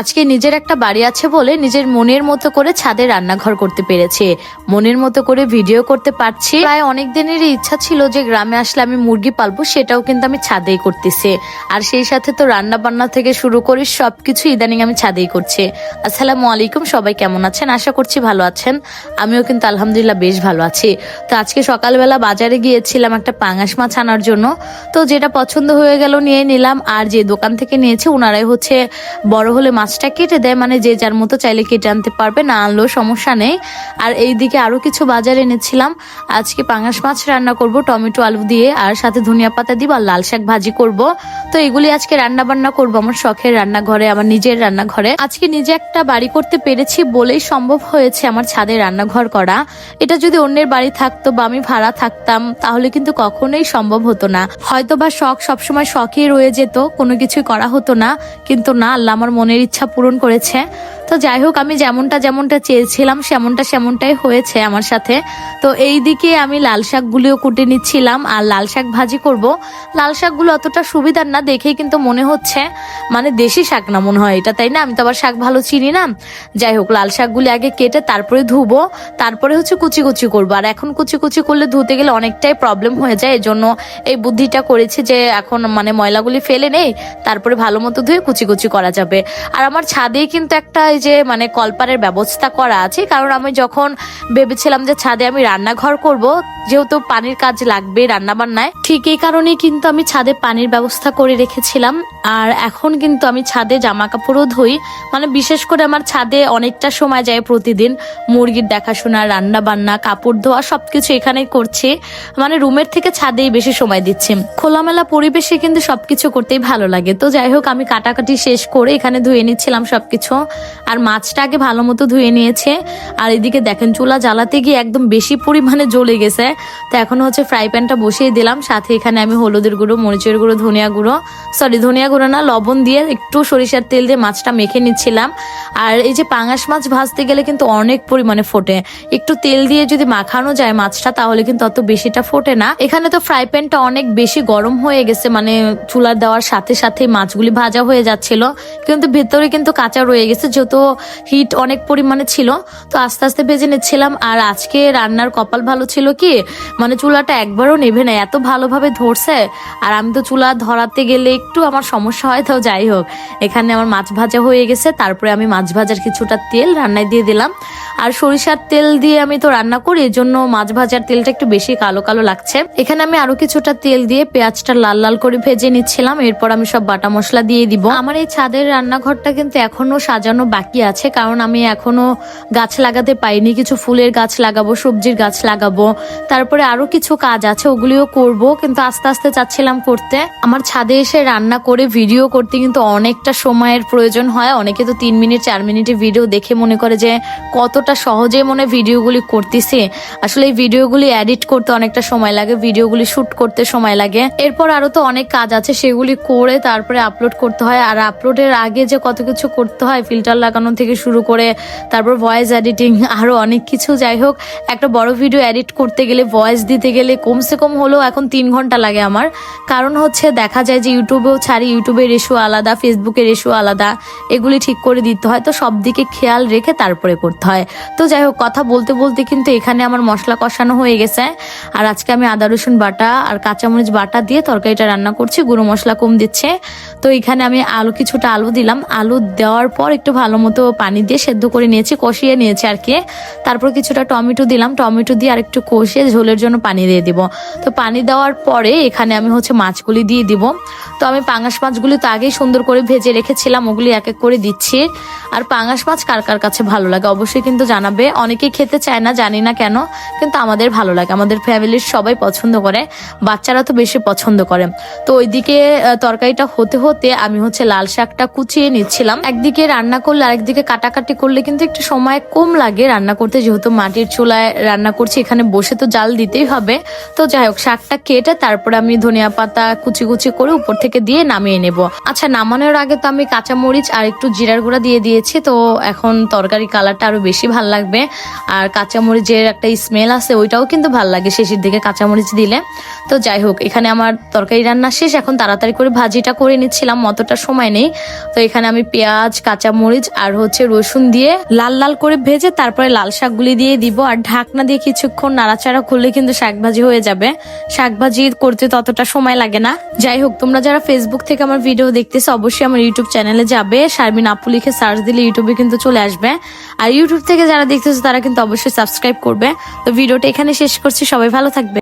আজকে নিজের একটা বাড়ি আছে বলে নিজের মনের মতো করে ছাদে রান্নাঘর করতে পেরেছে। মনের মতো করে ভিডিও করতে পারছি। প্রায় অনেক দিনের ইচ্ছা ছিল যে গ্রামে আসলে আমি মুরগি পালবো, সেটাও কিন্তু আমি ছাদেই করতেছি। আর সেই সাথে তো রান্না বান্না থেকে শুরু করে সবকিছু ইদানিং আমি ছাদেই করছি। আসসালামু আলাইকুম, সবাই কেমন আছেন? আশা করছি ভালো আছেন। আমিও কিন্তু আলহামদুলিল্লাহ বেশ ভালো আছি। তো আজকে সকালবেলা বাজারে গিয়েছিলাম একটা পাঙাশ মাছ আনার জন্য। তো যেটা পছন্দ হয়ে গেল নিয়ে নিলাম। আর যে দোকান থেকে নিয়েছি ওনারাই হচ্ছে বড় হলে মাছটা কেটে দেয় মানে যে যার মতো চাইলে কেটে আনতে পারবে, না আনলেও সমস্যা নেই। আর এইদিকে আরও কিছু বাজার এনেছিলাম। আজকে পাঙাশ মাছ রান্না করব, টমেটো, আলু দিয়ে, আর সাথে ধনিয়া পাতা দিব আর লাল শাক ভাজি করব। তো এগুলি আজকে রান্না বান্না করব আমার শখের রান্নাঘরে, আমার নিজের রান্নাঘরে। আজকে নিজে একটা বাড়ি করতে পেরেছি বলেই সম্ভব হয়েছে আমার ছাদে রান্নাঘর করা। এটা যদি অন্যের বাড়ি থাকতো বা আমি ভাড়া থাকতাম, তাহলে কিন্তু কখনোই সম্ভব হতো না। হয়তো বা শখ সবসময় শখই রয়ে যেত, কোনো কিছুই করা হতো না। কিন্তু না, আল্লাহ আমার মনের ইচ্ছা পূরণ করেছে। তো যাই হোক, আমি যেমনটা যেমনটা চেয়েছিলাম, সেমনটা সেমনটাই হয়েছে আমার সাথে। তো এই দিকে আমি লাল শাকগুলিও কুটে নিচ্ছিলাম, আর লাল শাক ভাজি করব। লাল শাকগুলো অতটা সুবিধার না, দেখেই কিন্তু মনে হচ্ছে মানে দেশি শাক না মনে হয় এটা, তাই না? আমি তো আবার শাক ভালো চিনি না। যাই হোক, লাল শাকগুলি আগে কেটে তারপরে ধুবো, তারপরে হচ্ছে কুচি কুচি করব। আর এখন কুচি কুচি করলে ধুতে গেলে অনেকটাই প্রবলেম হয়ে যায়, এজন্য এই বুদ্ধিটা করেছি যে এখন মানে ময়লাগুলি ফেলে নেই, তারপরে ভালো মতো ধুয়ে কুচি কুচি করা যাবে। আর আমার ছাদেই কিন্তু একটা এই যে মানে কলপারের ব্যবস্থা করা আছে, কারণ আমি যখন ভেবেছিলাম যে ছাদে আমি রান্নাঘর করব, যেহেতু পানির কাজ লাগবে রান্না বান্নায় ঠিক এই কারণেই কিন্তু আমি ছাদে পানির ব্যবস্থা করে রেখেছিলাম। আর এখন কিন্তু আমি ছাদে জামা কাপড়ও ধুই মানে বিশেষ করে আমার ছাদে অনেকটা সময় যায় প্রতিদিন মুরগির দেখাশোনা রান্না বান্না কাপড় ধোয়া, সবকিছু এখানেই করছি। মানে রুমের থেকে ছাদেই বেশি সময় দিচ্ছি। খোলামেলা পরিবেশে কিন্তু সবকিছু করতেই ভালো লাগে। তো যাই হোক, আমি কাটাকাটি শেষ করে এখানে ধুয়ে নিচ্ছিলাম সবকিছু। আর মাছটা আগে ভালো মতো ধুয়ে নিয়েছে। আর এদিকে দেখেন, চুলা জ্বালাতে গিয়ে একদম বেশি পরিমাণে জ্বলে গেছে। তো এখন হচ্ছে ফ্রাই প্যানটা বসিয়ে দিলাম। সাথে এখানে আমি হলুদের গুঁড়ো, মরিচের গুঁড়ো, ধনিয়া গুঁড়ো। সরি ধনিয়া গুঁড়ো না, লবণ দিয়ে একটু সরিষার তেল দিয়ে মাছটা মেখে নিচ্ছিলাম। আর এই যে পাঙাশ মাছ ভাজতে গেলে কিন্তু অনেক পরিমাণে ফোটে। একটু তেল দিয়ে যদি মাখানো যায় মাছটা, তাহলে কিন্তু অত বেশিটা ফোটে না। এখানে তো ফ্রাই প্যানটা অনেক বেশি গরম হয়ে গেছে। মানে চুলার দেওয়ার সাথে সাথে মাছগুলি ভাজা হয়ে যাচ্ছিল। কিন্তু ভেতরে কিন্তু কাঁচা রয়ে গেছে, যেহেতু হিট অনেক পরিমাণে ছিল, তো আস্তে আস্তে ভেজে নিচ্ছিলাম। আর আজকে রান্নার কপাল ভালো ছিল কি মানে চুলাটা একবারও নেভে না এত ভালোভাবে ধরছে। আর আমি তো চুলা ধরাতে গেলে একটু আমার সমস্যা হয়, তো যাই হোক, এখানে আমার মাছ ভাজা হয়ে গেছে, তারপরে আমি মাছ ভাজার কিছুটা তেল রান্নায় দিয়ে দিলাম। আর সরিষার তেল দিয়ে আমি তো রান্না করি এর জন্য মাছ ভাজার তেলটা একটু বেশি কালো কালো লাগছে। এখানে আমি আরও কিছুটা তেল দিয়ে পেঁয়াজটা লাল লাল করে ভেজে নিচ্ছিলাম, এরপর আমি সব বাটা মশলা দিয়ে দিব। আমার এই ছাদের রান্নাঘরটা কিন্তু এখনও সাজানো বাকি আছে, কারণ আমি এখনও গাছ লাগাতে পাইনি কিছু ফুলের গাছ লাগাবো, সবজির গাছ লাগাবো। তারপরে আরও কিছু কাজ আছে, ওগুলিও করব, কিন্তু আস্তে আস্তে চাচ্ছিলাম করতে। আমার ছাদে এসে রান্না করে ভিডিও করতে কিন্তু অনেকটা সময়ের প্রয়োজন হয়। অনেকে তো তিন মিনিট, চার মিনিটে ভিডিও দেখে মনে করে যে কতটা সহজে মনে ভিডিওগুলি করতেছে। আসলে এই ভিডিওগুলি এডিট করতে অনেকটা সময় লাগে ভিডিওগুলি শুট করতে সময় লাগে। এরপর আরও তো অনেক কাজ আছে, সেগুলি করে তারপরে আপলোড করতে হয়। আর আপলোডের আগে যে কত কিছু করতে হয় ফিল্টার লাগানো থেকে শুরু করে তারপর ভয়েস এডিটিং আরও অনেক কিছু। যাই হোক, একটা বড় ভিডিও এডিট করতে গেলে ভয়েস দিতে গেলে কমসে কম হলেও এখন তিন ঘণ্টা লাগে আমার। কারণ হচ্ছে দেখা যায় যে ইউটিউবেও ছাড়ি ইউটিউবের রেশু আলাদা ফেসবুকের রেশু আলাদা, এগুলি ঠিক করে দিতে হয়। তো সব দিকে খেয়াল রেখে তারপরে করতে হয়। তো যাই হোক, কথা বলতে বলতে কিন্তু এখানে আমার মশলা কষানো হয়ে গেছে। আর আজকে আমি আদা, রসুন বাটা আর কাঁচামরিচ বাটা দিয়ে তরকারিটা রান্না করছি। গুঁড়ো মশলা কম দিচ্ছে। তো এখানে আমি আলু, কিছুটা আলু দিলাম। আলু দেওয়ার পর একটু ভালো মতো পানি দিয়ে সেদ্ধ করে নিয়েছি, কষিয়ে নিয়েছি আর কি। তারপর কিছুটা টমেটো দিলাম, টমেটো দিয়ে আর একটু কষিয়ে ঝোলের জন্য পানি দিয়ে দিব। তো পানি দেওয়ার পরে এখানে আমি হচ্ছে মাছগুলি দিয়ে দিব। তো আমি পাঙাশ মাছগুলি তো আগেই সুন্দর করে ভেজে রেখেছিলাম, ওগুলি এক এক করে দিচ্ছি। আর পাঙাশ মাছ কার কার কাছে ভালো লাগে অবশ্যই কিন্তু জানাবে। অনেকেই খেতে চায় না, জানি না কেন, কিন্তু আমাদের ভালো লাগে। আমাদের ফ্যামিলির সবাই পছন্দ করে, বাচ্চারা তো বেশি পছন্দ করে। তো ওইদিকে তরকারিটা হতে হতে আমি হচ্ছে লাল শাকটা কুচিয়ে নিচ্ছিলাম একদিকে রান্না করলে আরেকদিকে কাটাকাটি করলে কিন্তু একটু সময় কম লাগে রান্না করতে, যেহেতু মাটির চুলায় রান্না করছি, এখানে বসে তো জাল দিতেই হবে। তো যাই হোক, শাকটা কেটে তারপরে আমি ধনিয়া পাতা কুচি কুচি করে উপর থেকে দিয়ে নামিয়ে নেব। আচ্ছা নামানোর আগে তো আমি কাঁচা মরিচ আর একটু জিরার গুঁড়া দিয়ে দিয়েছি, তো এখন তরকারি কালারটা আরও বেশি ভালো লাগবে। আর কাঁচা মরিচের একটা স্মেল আছে, ওইটাও কিন্তু ভালো লাগে শেষের দিকে কাঁচা মরিচ দিলে। তো যাই হোক, এখানে আমার তরকারি রান্না শেষ, এখন তাড়াতাড়ি করে ভাজিটা করে নিচ্ছিলাম, অতটা সময় নেই। তো এখানে আমি পেঁয়াজ কাঁচা মরিচ আর হচ্ছে রসুন দিয়ে লাল লাল করে ভেজে তারপরে লাল শাকগুলি দিয়ে দিব। আর ঢাকনা দিয়ে কিছুক্ষণ নাড়াচাড়া করলে কিন্তু শাক ভাজি হয়ে যাবে। শাক ভাজি করতে ততটা সময় লাগে না। যাই হোক, তোমরা যারা ফেসবুক থেকে আমার ভিডিও দেখতেছো, অবশ্যই আমার ইউটিউব চ্যানেলে যাবে। শারমিন আপু লিখে সার্চ দিলে ইউটিউবে কিন্তু চলে আসবে। আর ইউটিউব থেকে যারা দেখতেছো, তারা কিন্তু অবশ্যই সাবস্ক্রাইব করবে। তো ভিডিওটা এখানে শেষ করছি। সবাই ভালো থাকবে।